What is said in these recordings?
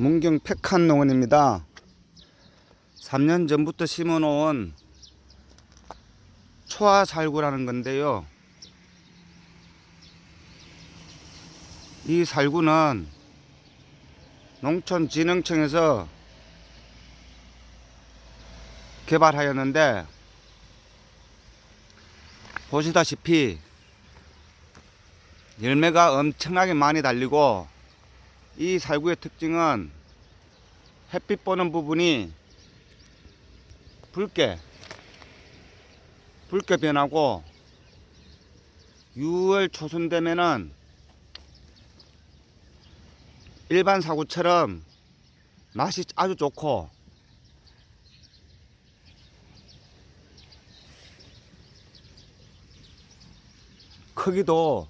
문경 백한 농원입니다. 3년 전부터 심어놓은 초화살구라는 건데요. 이 살구는 농촌진흥청에서 개발하였는데 보시다시피 열매가 엄청나게 많이 달리고 이 살구의 특징은 햇빛 보는 부분이 붉게 붉게 변하고 6월 초순 되면은 일반 사구처럼 맛이 아주 좋고 크기도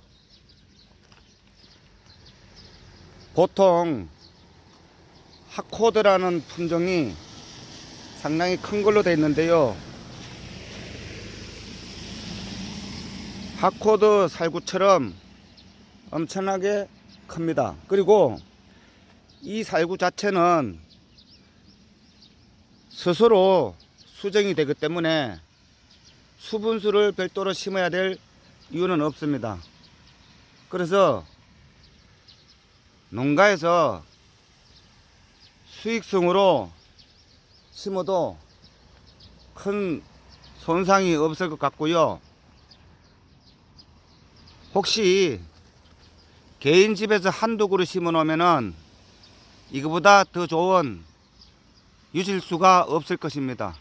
보통 하코드라는 품종이 상당히 큰 걸로 되어 있는데요. 하코드 살구처럼 엄청나게 큽니다. 그리고 이 살구 자체는 스스로 수정이 되기 때문에 수분수를 별도로 심어야 될 이유는 없습니다. 그래서 농가에서 수익성으로 심어도 큰 손상이 없을 것 같고요. 혹시 개인 집에서 한두 그루 심어 놓으면은 이거보다 더 좋은 유질수가 없을 것입니다.